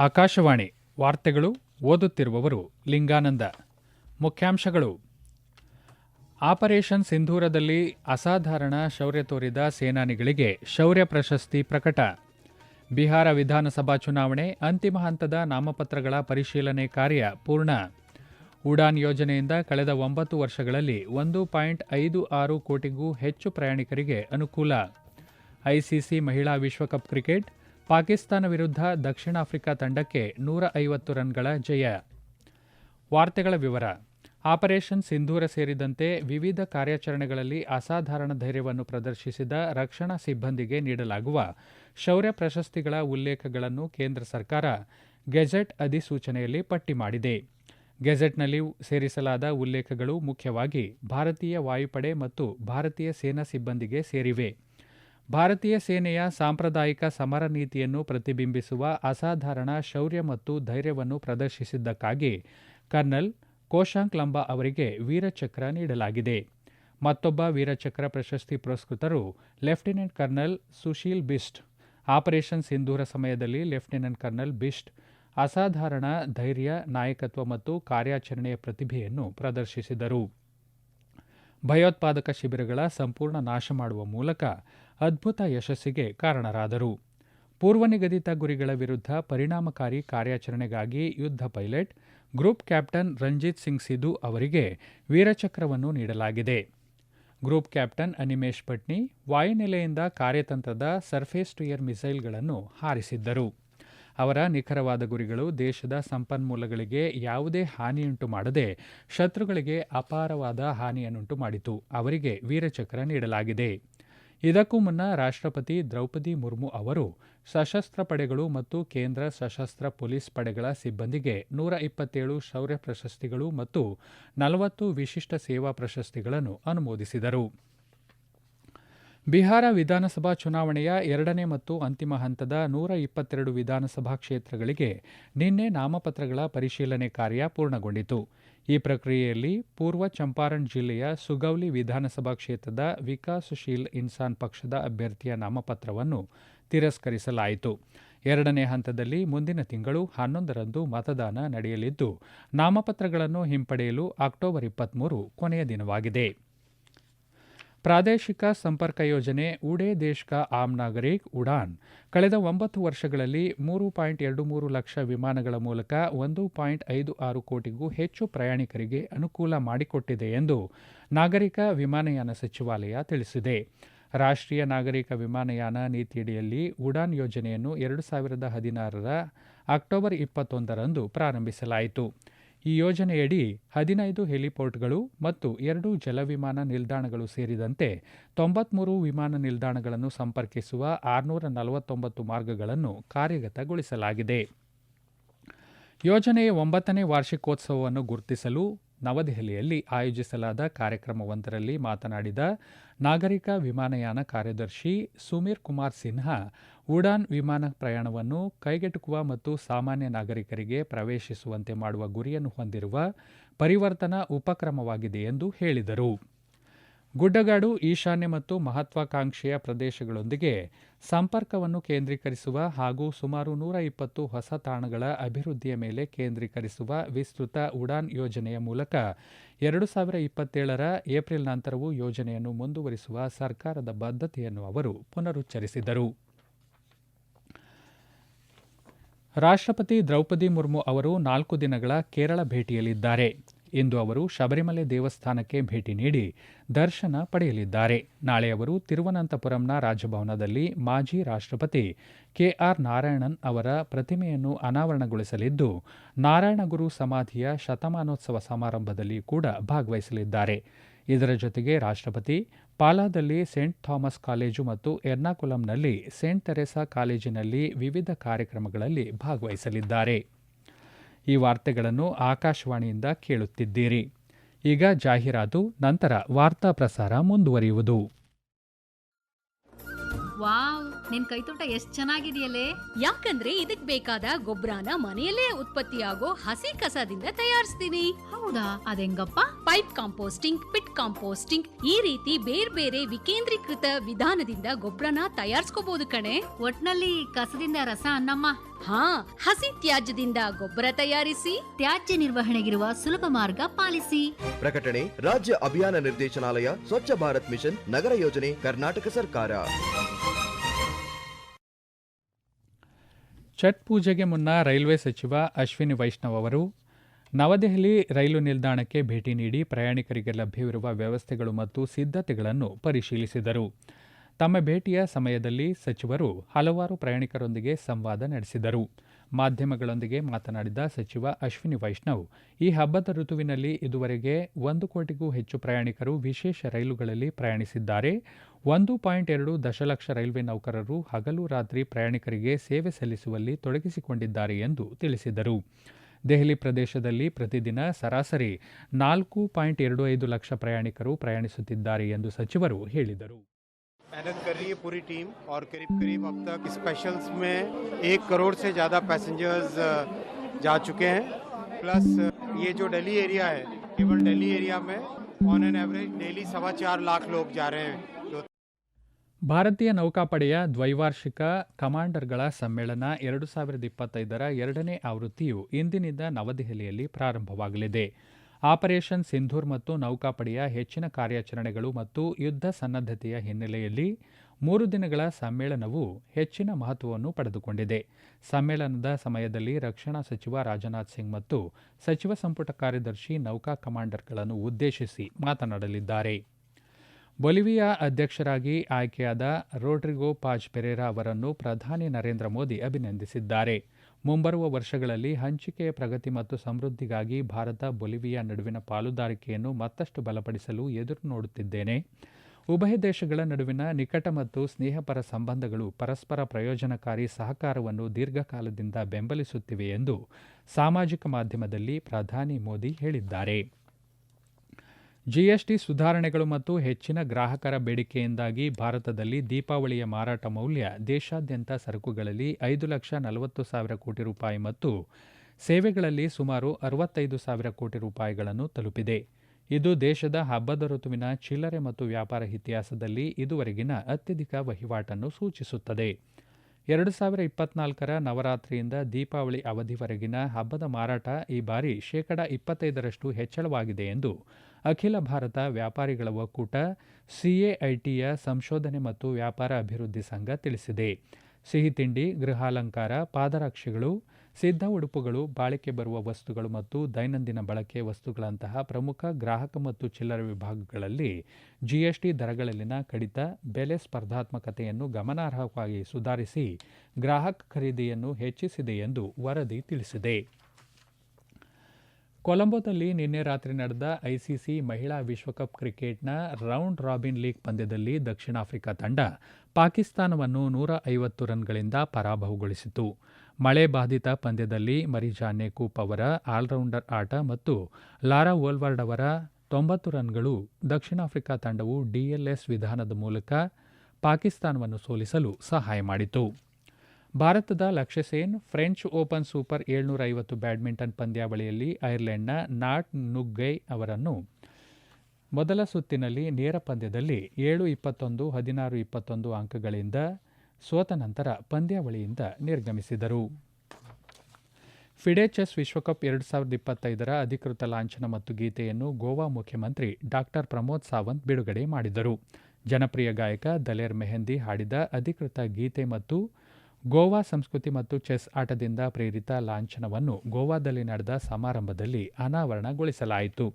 ಆಕಾಶವಾಣಿ ವಾರ್ತೆಗಳು ಓದುತ್ತಿರುವವರು ಲಿಂಗಾನಂದ. ಮುಖ್ಯಾಂಶಗಳು. ಆಪರೇಷನ್ ಸಿಂಧೂರದಲ್ಲಿ ಅಸಾಧಾರಣ ಶೌರ್ಯ ತೋರಿದ ಸೇನಾನಿಗಳಿಗೆ ಶೌರ್ಯ ಪ್ರಶಸ್ತಿ ಪ್ರಕಟ. ಬಿಹಾರ ವಿಧಾನಸಭಾ ಚುನಾವಣೆ ಅಂತಿಮ ಹಂತದ ನಾಮಪತ್ರಗಳ ಪರಿಶೀಲನೆ ಕಾರ್ಯ ಪೂರ್ಣ. ಉಡಾನ್ ಯೋಜನೆಯಿಂದ ಕಳೆದ ಒಂಬತ್ತು ವರ್ಷಗಳಲ್ಲಿ ಒಂದು ಪಾಯಿಂಟ್ ಐದು ಆರು ಕೋಟಿಗೂ ಹೆಚ್ಚು ಪ್ರಯಾಣಿಕರಿಗೆ ಅನುಕೂಲ. ಐಸಿಸಿ ಮಹಿಳಾ ವಿಶ್ವಕಪ್ ಕ್ರಿಕೆಟ್ ಪಾಕಿಸ್ತಾನ ವಿರುದ್ಧ ದಕ್ಷಿಣ ಆಫ್ರಿಕಾ ತಂಡಕ್ಕೆ ನೂರ ಐವತ್ತು ರನ್ಗಳ ಜಯ. ವಾರ್ತೆಗಳ ವಿವರ. ಆಪರೇಷನ್ ಸಿಂಧೂರ ಸೇರಿದಂತೆ ವಿವಿಧ ಕಾರ್ಯಾಚರಣೆಗಳಲ್ಲಿ ಅಸಾಧಾರಣ ಧೈರ್ಯವನ್ನು ಪ್ರದರ್ಶಿಸಿದ ರಕ್ಷಣಾ ಸಿಬ್ಬಂದಿಗೆ ನೀಡಲಾಗುವ ಶೌರ್ಯ ಪ್ರಶಸ್ತಿಗಳ ಉಲ್ಲೇಖಗಳನ್ನು ಕೇಂದ್ರ ಸರ್ಕಾರ ಗೆಜೆಟ್ ಅಧಿಸೂಚನೆಯಲ್ಲಿ ಪಟ್ಟಿ ಮಾಡಿದೆ. ಗೆಜೆಟ್ನಲ್ಲಿ ಸೇರಿಸಲಾದ ಉಲ್ಲೇಖಗಳು ಮುಖ್ಯವಾಗಿ ಭಾರತೀಯ ವಾಯುಪಡೆ ಮತ್ತು ಭಾರತೀಯ ಸೇನಾ ಸಿಬ್ಬಂದಿಗೆ ಸೇರಿವೆ. ಭಾರತೀಯ ಸೇನೆಯ ಸಾಂಪ್ರದಾಯಿಕ ಸಮರ ನೀತಿಯನ್ನು ಪ್ರತಿಬಿಂಬಿಸುವ ಅಸಾಧಾರಣ ಶೌರ್ಯ ಮತ್ತು ಧೈರ್ಯವನ್ನು ಪ್ರದರ್ಶಿಸಿದ್ದಕ್ಕಾಗಿ ಕರ್ನಲ್ ಕೋಶಾಂಕ್ ಲಂಬಾ ಅವರಿಗೆ ವೀರಚಕ್ರ ನೀಡಲಾಗಿದೆ. ಮತ್ತೊಬ್ಬ ವೀರಚಕ್ರ ಪ್ರಶಸ್ತಿ ಪುರಸ್ಕೃತರು lieutenant colonel Sushil Bisht. Operation Sindoor ಸಮಯದಲ್ಲಿ ಲೆಫ್ಟಿನೆಂಟ್ ಕರ್ನಲ್ ಬಿಸ್ಟ್ ಅಸಾಧಾರಣ ಧೈರ್ಯ, ನಾಯಕತ್ವ ಮತ್ತು ಕಾರ್ಯಾಚರಣೆಯ ಪ್ರತಿಭೆಯನ್ನು ಪ್ರದರ್ಶಿಸಿದರು. ಭಯೋತ್ಪಾದಕ ಶಿಬಿರಗಳ ಸಂಪೂರ್ಣ ನಾಶ ಮಾಡುವ ಮೂಲಕ ಅದ್ಭುತ ಯಶಸ್ಸಿಗೆ ಕಾರಣರಾದರು. ಪೂರ್ವನಿಗದಿತ ಗುರಿಗಳ ವಿರುದ್ಧ ಪರಿಣಾಮಕಾರಿ ಕಾರ್ಯಾಚರಣೆಗಾಗಿ ಯುದ್ಧ pilot, group captain Ranjit Singh Sidhu ಅವರಿಗೆ ವೀರಚಕ್ರವನ್ನು ನೀಡಲಾಗಿದೆ. ಗ್ರೂಪ್ ಕ್ಯಾಪ್ಟನ್ ಅನಿಮೇಶ್ ಪಟ್ನಿ ವಾಯುನೆಲೆಯಿಂದ ಕಾರ್ಯತಂತ್ರದ ಸರ್ಫೇಸ್ ಟು ಏರ್ ಮಿಸೈಲ್ಗಳನ್ನು ಹಾರಿಸಿದ್ದರು. ಅವರ ನಿಖರವಾದ ಗುರಿಗಳು ದೇಶದ ಸಂಪನ್ಮೂಲಗಳಿಗೆ ಯಾವುದೇ ಹಾನಿಯುಂಟು ಮಾಡದೆ ಶತ್ರುಗಳಿಗೆ ಅಪಾರವಾದ ಹಾನಿಯನ್ನುಂಟು ಮಾಡಿತು. ಅವರಿಗೆ ವೀರಚಕ್ರ ನೀಡಲಾಗಿದೆ. ಇದಕ್ಕೂ ಮುನ್ನ ರಾಷ್ಟ್ರಪತಿ ದ್ರೌಪದಿ ಮುರ್ಮು ಅವರು ಸಶಸ್ತ್ರ ಪಡೆಗಳು ಮತ್ತು ಕೇಂದ್ರ ಸಶಸ್ತ್ರ ಪೊಲೀಸ್ ಪಡೆಗಳ ಸಿಬ್ಬಂದಿಗೆ ನೂರ ಇಪ್ಪತ್ತೇಳು ಶೌರ್ಯ ಪ್ರಶಸ್ತಿಗಳು ಮತ್ತು ನಲವತ್ತು ವಿಶಿಷ್ಟ ಸೇವಾ ಪ್ರಶಸ್ತಿಗಳನ್ನು ಅನುಮೋದಿಸಿದರು. ಬಿಹಾರ ವಿಧಾನಸಭಾ ಚುನಾವಣೆಯ ಎರಡನೇ ಮತ್ತು ಅಂತಿಮ ಹಂತದ ನೂರ ಇಪ್ಪತ್ತೆರಡು ವಿಧಾನಸಭಾ ಕ್ಷೇತ್ರಗಳಿಗೆ ನಿನ್ನೆ ನಾಮಪತ್ರಗಳ ಪರಿಶೀಲನೆ ಕಾರ್ಯ ಪೂರ್ಣಗೊಂಡಿತು. ಈ ಪ್ರಕ್ರಿಯೆಯಲ್ಲಿ ಪೂರ್ವ ಚಂಪಾರಣ್ ಜಿಲ್ಲೆಯ ಸುಗೌಲಿ ವಿಧಾನಸಭಾ ಕ್ಷೇತ್ರದ ವಿಕಾಸಶೀಲ್ ಇನ್ಸಾನ್ ಪಕ್ಷದ ಅಭ್ಯರ್ಥಿಯ ನಾಮಪತ್ರವನ್ನು ತಿರಸ್ಕರಿಸಲಾಯಿತು. ಎರಡನೇ ಹಂತದಲ್ಲಿ ಮುಂದಿನ ತಿಂಗಳು ಹನ್ನೊಂದರಂದು ಮತದಾನ ನಡೆಯಲಿದ್ದು, ನಾಮಪತ್ರಗಳನ್ನು ಹಿಂಪಡೆಯಲು ಅಕ್ಟೋಬರ್ ಇಪ್ಪತ್ಮೂರು ಕೊನೆಯ ದಿನವಾಗಿದೆ. ಪ್ರಾದೇಶಿಕ ಸಂಪರ್ಕ ಯೋಜನೆ ಉಡೇ ದೇಶ್ ಕಾ ಆಮ್ ನಾಗರಿಕ್ ಉಡಾನ್. ಕಳೆದ ಒಂಬತ್ತು ವರ್ಷಗಳಲ್ಲಿ ಮೂರು ಪಾಯಿಂಟ್ ಎರಡು ಮೂರು ಲಕ್ಷ ವಿಮಾನಗಳ ಮೂಲಕ ಒಂದು ಪಾಯಿಂಟ್ ಐದು ಆರು ಕೋಟಿಗೂ ಹೆಚ್ಚು ಪ್ರಯಾಣಿಕರಿಗೆ ಅನುಕೂಲ ಮಾಡಿಕೊಟ್ಟಿದೆ ಎಂದು ನಾಗರಿಕ ವಿಮಾನಯಾನ ಸಚಿವಾಲಯ ತಿಳಿಸಿದೆ. ರಾಷ್ಟ್ರೀಯ ನಾಗರಿಕ ವಿಮಾನಯಾನ ನೀತಿಯಡಿಯಲ್ಲಿ ಉಡಾನ್ ಯೋಜನೆಯನ್ನು ಎರಡು ಸಾವಿರದ ಹದಿನಾರರ ಅಕ್ಟೋಬರ್ ಇಪ್ಪತ್ತೊಂದರಂದು ಪ್ರಾರಂಭಿಸಲಾಯಿತು. ಈ ಯೋಜನೆಯಡಿ ಹದಿನೈದು ಹೆಲಿಪೋರ್ಟ್ಗಳು ಮತ್ತು ಎರಡು ಜಲವಿಮಾನ ನಿಲ್ದಾಣಗಳು ಸೇರಿದಂತೆ ತೊಂಬತ್ಮೂರು ವಿಮಾನ ನಿಲ್ದಾಣಗಳನ್ನು ಸಂಪರ್ಕಿಸುವ ಆರುನೂರ ನಲವತ್ತೊಂಬತ್ತು ಮಾರ್ಗಗಳನ್ನು ಕಾರ್ಯಗತಗೊಳಿಸಲಾಗಿದೆ. ಯೋಜನೆಯ ಒಂಬತ್ತನೇ ವಾರ್ಷಿಕೋತ್ಸವವನ್ನು ಗುರುತಿಸಲು ನವದೆಹಲಿಯಲ್ಲಿ ಆಯೋಜಿಸಲಾದ ಕಾರ್ಯಕ್ರಮವೊಂದರಲ್ಲಿ ಮಾತನಾಡಿದ ನಾಗರಿಕ ವಿಮಾನಯಾನ ಕಾರ್ಯದರ್ಶಿ ಸುಮೀರ್ ಕುಮಾರ್ ಸಿನ್ಹಾ ಉಡಾನ್ ವಿಮಾನ ಪ್ರಯಾಣವನ್ನು ಕೈಗೆಟುಕುವ ಮತ್ತು ಸಾಮಾನ್ಯ ನಾಗರಿಕರಿಗೆ ಪ್ರವೇಶಿಸುವಂತೆ ಮಾಡುವ ಗುರಿಯನ್ನು ಹೊಂದಿರುವ ಪರಿವರ್ತನಾ ಉಪಕ್ರಮವಾಗಿದೆ ಎಂದು ಹೇಳಿದರು. ಗುಡ್ಡಗಾಡು, ಈಶಾನ್ಯ ಮತ್ತು ಮಹತ್ವಾಕಾಂಕ್ಷೆಯ ಪ್ರದೇಶಗಳೊಂದಿಗೆ ಸಂಪರ್ಕವನ್ನು ಕೇಂದ್ರೀಕರಿಸುವ ಹಾಗೂ ಸುಮಾರು ನೂರ ಇಪ್ಪತ್ತು ಹೊಸ ತಾಣಗಳ ಅಭಿವೃದ್ಧಿಯ ಮೇಲೆ ಕೇಂದ್ರೀಕರಿಸುವ ವಿಸ್ತೃತ ಉಡಾನ್ ಯೋಜನೆಯ ಮೂಲಕ ಎರಡು ಸಾವಿರ ಇಪ್ಪತ್ತೇಳರ ಏಪ್ರಿಲ್ ನಂತರವೂ ಯೋಜನೆಯನ್ನು ಮುಂದುವರಿಸುವ ಸರ್ಕಾರದ ಬದ್ಧತೆಯನ್ನು ಅವರು ಪುನರುಚ್ಚರಿಸಿದರು. ರಾಷ್ಟ್ರಪತಿ ದ್ರೌಪದಿ ಮುರ್ಮು ಅವರು ನಾಲ್ಕು ದಿನಗಳ ಕೇರಳ ಭೇಟಿಯಲ್ಲಿದ್ದಾರೆ. ಇಂದು ಅವರು ಶಬರಿಮಲೆ ದೇವಸ್ಥಾನಕ್ಕೆ ಭೇಟಿ ನೀಡಿ ದರ್ಶನ ಪಡೆಯಲಿದ್ದಾರೆ. ನಾಳೆ ಅವರು ತಿರುವನಂತಪುರಂನ ರಾಜಭವನದಲ್ಲಿ ಮಾಜಿ ರಾಷ್ಟ್ರಪತಿ ಕೆಆರ್ ನಾರಾಯಣನ್ ಅವರ ಪ್ರತಿಮೆಯನ್ನು ಅನಾವರಣಗೊಳಿಸಲಿದ್ದು ನಾರಾಯಣಗುರು ಸಮಾಧಿಯ ಶತಮಾನೋತ್ಸವ ಸಮಾರಂಭದಲ್ಲಿ ಕೂಡ ಭಾಗವಹಿಸಲಿದ್ದಾರೆ. ಇದರ ಜೊತೆಗೆ ರಾಷ್ಟ್ರಪತಿ ಪಾಲಾದಲ್ಲಿ ಸೇಂಟ್ ಥಾಮಸ್ ಕಾಲೇಜು ಮತ್ತು ಎರ್ನಾಕುಲಂನಲ್ಲಿ ಸೇಂಟ್ ತೆರೆಸಾ ಕಾಲೇಜಿನಲ್ಲಿ ವಿವಿಧ ಕಾರ್ಯಕ್ರಮಗಳಲ್ಲಿ ಭಾಗವಹಿಸಲಿದ್ದಾರೆ. ಈ ವಾರ್ತೆಗಳನ್ನು ಆಕಾಶವಾಣಿಯಿಂದ ಕೇಳುತ್ತಿದ್ದೀರಿ. ಈಗ ಜಾಹೀರಾತು, ನಂತರ ವಾರ್ತಾ ಪ್ರಸಾರ ಮುಂದುವರಿಯುವುದು. ವಾವ್! ನಿನ್ ಕೈತೋಟ ಎಷ್ಟ್ ಚೆನ್ನಾಗಿದೆಯಲ್ಲೇ? ಯಾಕಂದ್ರೆ ಇದಕ್ ಬೇಕಾದ ಗೊಬ್ಬರನ ಮನೆಯಲ್ಲೇ ಉತ್ಪತ್ತಿಯಾಗೋ ಹಸಿ ಕಸದಿಂದ ತಯಾರಿಸ್ತೀನಿ. ಹೌದಾ? ಅದೆಂಗಪ್ಪ? ಪೈಪ್ ಕಾಂಪೋಸ್ಟಿಂಗ್ ಪಿಟ್ ಕಾಂಪೋಸ್ಟಿಂಗ್ ಈ ರೀತಿ ಬೇರೆ ಬೇರೆ ವಿಕೇಂದ್ರೀಕೃತ ವಿಧಾನದಿಂದ ಗೊಬ್ಬರನ ತಯಾರಿಸ್ಕೋಬಹುದು ಕಣೆ. ಒಟ್ನಲ್ಲಿ ಕಸದಿಂದ ರಸ ಅನ್ನಮ್ಮ. ಹಾ ಹಸಿ ತ್ಯಾಜ್ಯದಿಂದ ಗೊಬ್ಬರ ತಯಾರಿಸಿ ತ್ಯಾಜ್ಯ ನಿರ್ವಹಣೆಗಿರುವ ಸುಲಭ ಮಾರ್ಗ ಪಾಲಿಸಿ. ಪ್ರಕಟಣೆ ರಾಜ್ಯ ಅಭಿಯಾನ ನಿರ್ದೇಶನಾಲಯ ಸ್ವಚ್ಛ ಭಾರತ್ ಮಿಷನ್ ನಗರ ಯೋಜನೆ ಕರ್ನಾಟಕ ಸರ್ಕಾರ. ಛಟ್ ಪೂಜೆಗೆ ಮುನ್ನ ರೈಲ್ವೆ ಸಚಿವ ಅಶ್ವಿನಿ ವೈಷ್ಣವ್ ಅವರು ನವದೆಹಲಿ ರೈಲು ನಿಲ್ದಾಣಕ್ಕೆ ಭೇಟಿ ನೀಡಿ ಪ್ರಯಾಣಿಕರಿಗೆ ಲಭ್ಯವಿರುವ ವ್ಯವಸ್ಥೆಗಳು ಮತ್ತು ಸಿದ್ಧತೆಗಳನ್ನು ಪರಿಶೀಲಿಸಿದರು. ತಮ್ಮ ಭೇಟಿಯ ಸಮಯದಲ್ಲಿ ಸಚಿವರು ಹಲವಾರು ಪ್ರಯಾಣಿಕರೊಂದಿಗೆ ಸಂವಾದ ನಡೆಸಿದರು. ಮಾಧ್ಯಮಗಳೊಂದಿಗೆ ಮಾತನಾಡಿದ ಸಚಿವ ಅಶ್ವಿನಿ ವೈಷ್ಣವ್, ಈ ಹಬ್ಬದ ಋತುವಿನಲ್ಲಿ ಇದುವರೆಗೆ ಒಂದು ಕೋಟಿಗೂ ಹೆಚ್ಚು ಪ್ರಯಾಣಿಕರು ವಿಶೇಷ ರೈಲುಗಳಲ್ಲಿ ಪ್ರಯಾಣಿಸಿದ್ದಾರೆ. ಒಂದು ಪಾಯಿಂಟ್ ಎರಡು ದಶಲಕ್ಷ ರೈಲ್ವೆ ನೌಕರರು ಹಗಲು ರಾತ್ರಿ ಪ್ರಯಾಣಿಕರಿಗೆ ಸೇವೆ ಸಲ್ಲಿಸುವಲ್ಲಿ ತೊಡಗಿಸಿಕೊಂಡಿದ್ದಾರೆ ಎಂದು ತಿಳಿಸಿದರು. ದೆಹಲಿ ಪ್ರದೇಶದಲ್ಲಿ ಪ್ರತಿದಿನ ಸರಾಸರಿ ನಾಲ್ಕು ಪಾಯಿಂಟ್ ಎರಡು ಐದು ಲಕ್ಷ ಪ್ರಯಾಣಿಕರು ಪ್ರಯಾಣಿಸುತ್ತಿದ್ದಾರೆ ಎಂದು ಸಚಿವರು ಹೇಳಿದರು. मेहनत कर रही है पूरी टीम और करीब करीब अब तक स्पेशल्स में एक करोड़ से ज़्यादा पैसेंजर्स जा चुके हैं प्लस ये जो दिल्ली एरिया है केवल दिल्ली एरिया में ऑन एन एवरेज डेली सवा चार लाख लोग जा रहे हैं जो ಭಾರತೀಯ ನೌಕಾಪಡೆಯ ದ್ವೈವಾರ್ಷಿಕ ಕಮಾಂಡರ್ಗಳ ಸಮ್ಮೇಳನ ಎರಡು ಸಾವಿರದ ಇಪ್ಪತ್ತೈದರ ಎರಡನೇ ಆವೃತ್ತಿಯು ಇಂದಿನಿಂದ ನವದೆಹಲಿಯಲ್ಲಿ ಪ್ರಾರಂಭವಾಗಲಿದೆ ಆಪರೇಷನ್ ಸಿಂಧೂರ್ ಮತ್ತು ನೌಕಾಪಡೆಯ ಹೆಚ್ಚಿನ ಕಾರ್ಯಾಚರಣೆಗಳು ಮತ್ತು ಯುದ್ಧ ಸನ್ನದ್ಧತೆಯ ಹಿನ್ನೆಲೆಯಲ್ಲಿ ಮೂರು ದಿನಗಳ ಸಮ್ಮೇಳನವು ಹೆಚ್ಚಿನ ಮಹತ್ವವನ್ನು ಪಡೆದುಕೊಂಡಿದೆ. ಸಮ್ಮೇಳನದ ಸಮಯದಲ್ಲಿ ರಕ್ಷಣಾ ಸಚಿವ ರಾಜನಾಥ್ ಸಿಂಗ್ ಮತ್ತು ಸಚಿವ ಸಂಪುಟ ಕಾರ್ಯದರ್ಶಿ ನೌಕಾ ಕಮಾಂಡರ್ಗಳನ್ನು ಉದ್ದೇಶಿಸಿ ಮಾತನಾಡಲಿದ್ದಾರೆ. ಬೊಲಿವಿಯಾ ಅಧ್ಯಕ್ಷರಾಗಿ ಆಯ್ಕೆಯಾದ ರೋಡ್ರಿಗೋ ಪಾಜ್ ಪೆರೇರಾ ಅವರನ್ನು ಪ್ರಧಾನಿ ನರೇಂದ್ರ ಮೋದಿ ಅಭಿನಂದಿಸಿದ್ದಾರೆ. ಮುಂಬರುವ ವರ್ಷಗಳಲ್ಲಿ ಹಂಚಿಕೆಯ ಪ್ರಗತಿ ಮತ್ತು ಸಮೃದ್ಧಿಗಾಗಿ ಭಾರತ ಬೊಲಿವಿಯಾ ನಡುವಿನ ಪಾಲುದಾರಿಕೆಯನ್ನು ಮತ್ತಷ್ಟು ಬಲಪಡಿಸಲು ಎದುರು ನೋಡುತ್ತಿದ್ದೇನೆ. ಉಭಯ ದೇಶಗಳ ನಡುವಿನ ನಿಕಟ ಮತ್ತು ಸ್ನೇಹಪರ ಸಂಬಂಧಗಳು ಪರಸ್ಪರ ಪ್ರಯೋಜನಕಾರಿ ಸಹಕಾರವನ್ನು ದೀರ್ಘಕಾಲದಿಂದ ಬೆಂಬಲಿಸುತ್ತಿವೆ ಎಂದು ಸಾಮಾಜಿಕ ಮಾಧ್ಯಮದಲ್ಲಿ ಪ್ರಧಾನಿ ಮೋದಿ ಹೇಳಿದ್ದಾರೆ. ಜಿಎಸ್ಟಿ ಸುಧಾರಣೆಗಳು ಮತ್ತು ಹೆಚ್ಚಿನ ಗ್ರಾಹಕರ ಬೇಡಿಕೆಯಿಂದಾಗಿ ಭಾರತದಲ್ಲಿ ದೀಪಾವಳಿಯ ಮಾರಾಟ ಮೌಲ್ಯ ದೇಶಾದ್ಯಂತ ಸರಕುಗಳಲ್ಲಿ ಐದು ಲಕ್ಷ ನಲವತ್ತು ಸಾವಿರ ಕೋಟಿ ರೂಪಾಯಿ ಮತ್ತು ಸೇವೆಗಳಲ್ಲಿ ಸುಮಾರು ಅರವತ್ತೈದು ಸಾವಿರ ಕೋಟಿ ರೂಪಾಯಿಗಳನ್ನು ತಲುಪಿದೆ. ಇದು ದೇಶದ ಹಬ್ಬದ ಋತುವಿನ ಚಿಲ್ಲರೆ ಮತ್ತು ವ್ಯಾಪಾರ ಇತಿಹಾಸದಲ್ಲಿ ಇದುವರೆಗಿನ ಅತ್ಯಧಿಕ ವಹಿವಾಟನ್ನು ಸೂಚಿಸುತ್ತದೆ. ಎರಡು ಸಾವಿರ ಇಪ್ಪತ್ನಾಲ್ಕರ ನವರಾತ್ರಿಯಿಂದ ದೀಪಾವಳಿ ಅವಧಿವರೆಗಿನ ಹಬ್ಬದ ಮಾರಾಟ ಈ ಬಾರಿ ಶೇಕಡಾ ಇಪ್ಪತ್ತೈದರಷ್ಟು ಹೆಚ್ಚಳವಾಗಿದೆ ಎಂದು ಅಖಿಲ ಭಾರತ ವ್ಯಾಪಾರಿಗಳ ಒಕ್ಕೂಟ ಸಿಎಐಟಿಯ ಸಂಶೋಧನೆ ಮತ್ತು ವ್ಯಾಪಾರ ಅಭಿವೃದ್ಧಿ ಸಂಘ ತಿಳಿಸಿದೆ. ಸಿಹಿ ತಿಂಡಿ, ಗೃಹಾಲಂಕಾರ, ಪಾದರಕ್ಷೆಗಳು, ಸಿದ್ಧ ಉಡುಪುಗಳು, ಬಾಳಿಕೆ ಬರುವ ವಸ್ತುಗಳು ಮತ್ತು ದೈನಂದಿನ ಬಳಕೆ ವಸ್ತುಗಳಂತಹ ಪ್ರಮುಖ ಗ್ರಾಹಕ ಮತ್ತು ಚಿಲ್ಲರೆ ವಿಭಾಗಗಳಲ್ಲಿ ಜಿಎಸ್ಟಿ ದರಗಳಲ್ಲಿನ ಕಡಿತ, ಬೆಲೆ ಸ್ಪರ್ಧಾತ್ಮಕತೆಯನ್ನು ಗಮನಾರ್ಹವಾಗಿ ಸುಧಾರಿಸಿ ಗ್ರಾಹಕ ಖರೀದಿಯನ್ನು ಹೆಚ್ಚಿಸಿದೆ ಎಂದು ವರದಿ ತಿಳಿಸಿದೆ. ಕೊಲಂಬೋದಲ್ಲಿ ನಿನ್ನೆ ರಾತ್ರಿ ನಡೆದ ಐಸಿಸಿ ಮಹಿಳಾ ವಿಶ್ವಕಪ್ ಕ್ರಿಕೆಟ್ನ ರೌಂಡ್ ರಾಬಿನ್ ಲೀಗ್ ಪಂದ್ಯದಲ್ಲಿ ದಕ್ಷಿಣ ಆಫ್ರಿಕಾ ತಂಡ ಪಾಕಿಸ್ತಾನವನ್ನು ನೂರ ಐವತ್ತು ರನ್ಗಳಿಂದ ಪರಾಭವಗೊಳಿಸಿತು ಮಳೆ ಬಾಧಿತ ಪಂದ್ಯದಲ್ಲಿ ಮರಿಜಾ ಕೂಪ್ ಅವರ ಆಲ್ರೌಂಡರ್ ಆಟ ಮತ್ತು ಲಾರಾ ವೋಲ್ವರ್ಡ್ ಅವರ ತೊಂಬತ್ತು ರನ್ಗಳು ದಕ್ಷಿಣ ಆಫ್ರಿಕಾ ತಂಡವು ಡಿಎಲ್ಎಸ್ ವಿಧಾನದ ಮೂಲಕ ಪಾಕಿಸ್ತಾನವನ್ನು ಸೋಲಿಸಲು ಸಹಾಯ ಮಾಡಿತು ಭಾರತದ ಲಕ್ಷಸೇನ್ ಫ್ರೆಂಚ್ ಓಪನ್ ಸೂಪರ್ ಏಳ್ನೂರ ಐವತ್ತು ಬ್ಯಾಡ್ಮಿಂಟನ್ ಪಂದ್ಯಾವಳಿಯಲ್ಲಿ ಐರ್ಲೆಂಡ್ನ ನಾಟ್ ನುಗ್ಗೈ ಅವರನ್ನು ಮೊದಲ ಸುತ್ತಿನಲ್ಲಿ ನೇರ ಪಂದ್ಯದಲ್ಲಿ ಏಳು ಇಪ್ಪತ್ತೊಂದು, ಹದಿನಾರು ಇಪ್ಪತ್ತೊಂದು ಅಂಕಗಳಿಂದ ಸೋತ ನಂತರ ಪಂದ್ಯಾವಳಿಯಿಂದ ನಿರ್ಗಮಿಸಿದರು. ಫಿಡೆ ಚೆಸ್ ವಿಶ್ವಕಪ್ ಎರಡು ಸಾವಿರದ ಇಪ್ಪತ್ತೈದರ ಅಧಿಕೃತ ಲಾಂಛನ ಮತ್ತು ಗೀತೆಯನ್ನು ಗೋವಾ ಮುಖ್ಯಮಂತ್ರಿ ಡಾಕ್ಟರ್ ಪ್ರಮೋದ್ ಸಾವಂತ್ ಬಿಡುಗಡೆ ಮಾಡಿದರು. ಜನಪ್ರಿಯ ಗಾಯಕ ದಲೇರ್ ಮೆಹಂದಿ ಹಾಡಿದ ಅಧಿಕೃತ ಗೀತೆ ಮತ್ತು ಗೋವಾ ಸಂಸ್ಕೃತಿ ಮತ್ತು ಚೆಸ್ ಆಟದಿಂದ ಪ್ರೇರಿತ ಲಾಂಛನವನ್ನು ಗೋವಾದಲ್ಲಿ ನಡೆದ ಸಮಾರಂಭದಲ್ಲಿ ಅನಾವರಣಗೊಳಿಸಲಾಯಿತು.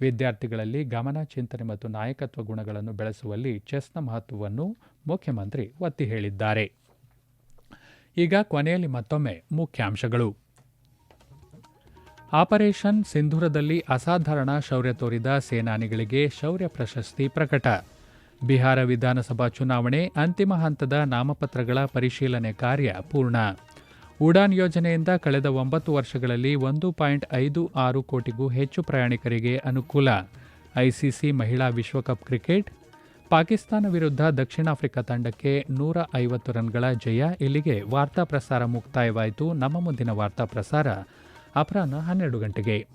ವಿದ್ಯಾರ್ಥಿಗಳಲ್ಲಿ ಗಮನ, ಚಿಂತನೆ ಮತ್ತು ನಾಯಕತ್ವ ಗುಣಗಳನ್ನು ಬೆಳೆಸುವಲ್ಲಿ ಚೆಸ್ನ ಮಹತ್ವವನ್ನು ಮುಖ್ಯಮಂತ್ರಿ ಒತ್ತಿ ಹೇಳಿದ್ದಾರೆ. ಈಗ ಕೊನೆಯಲ್ಲಿ ಮತ್ತೊಮ್ಮೆ ಮುಖ್ಯಾಂಶಗಳು. ಆಪರೇಷನ್ ಸಿಂಧೂರದಲ್ಲಿ ಅಸಾಧಾರಣ ಶೌರ್ಯ ತೋರಿದ ಸೇನಾನಿಗಳಿಗೆ ಶೌರ್ಯ ಪ್ರಶಸ್ತಿ ಪ್ರಕಟ. ಬಿಹಾರ ವಿಧಾನಸಭಾ ಚುನಾವಣೆ ಅಂತಿಮ ಹಂತದ ನಾಮಪತ್ರಗಳ ಪರಿಶೀಲನೆ ಕಾರ್ಯ ಪೂರ್ಣ. ಉಡಾನ್ ಯೋಜನೆಯಿಂದ ಕಳೆದ ಒಂಬತ್ತು ವರ್ಷಗಳಲ್ಲಿ ಒಂದು ಪಾಯಿಂಟ್ ಐದು ಆರು ಕೋಟಿಗೂ ಹೆಚ್ಚು ಪ್ರಯಾಣಿಕರಿಗೆ ಅನುಕೂಲ. ಐಸಿಸಿ ಮಹಿಳಾ ವಿಶ್ವಕಪ್ ಕ್ರಿಕೆಟ್. ಪಾಕಿಸ್ತಾನ ವಿರುದ್ಧ ದಕ್ಷಿಣ ಆಫ್ರಿಕಾ ತಂಡಕ್ಕೆ ನೂರ ಐವತ್ತು ರನ್ಗಳ ಜಯ. ಇಲ್ಲಿಗೆ ವಾರ್ತಾ ಪ್ರಸಾರ ಮುಕ್ತಾಯವಾಯಿತು. ನಮ್ಮ ಮುಂದಿನ ವಾರ್ತಾ ಪ್ರಸಾರ ಅಪರಾಹ್ನ ಹನ್ನೆರಡು ಗಂಟೆಗೆ.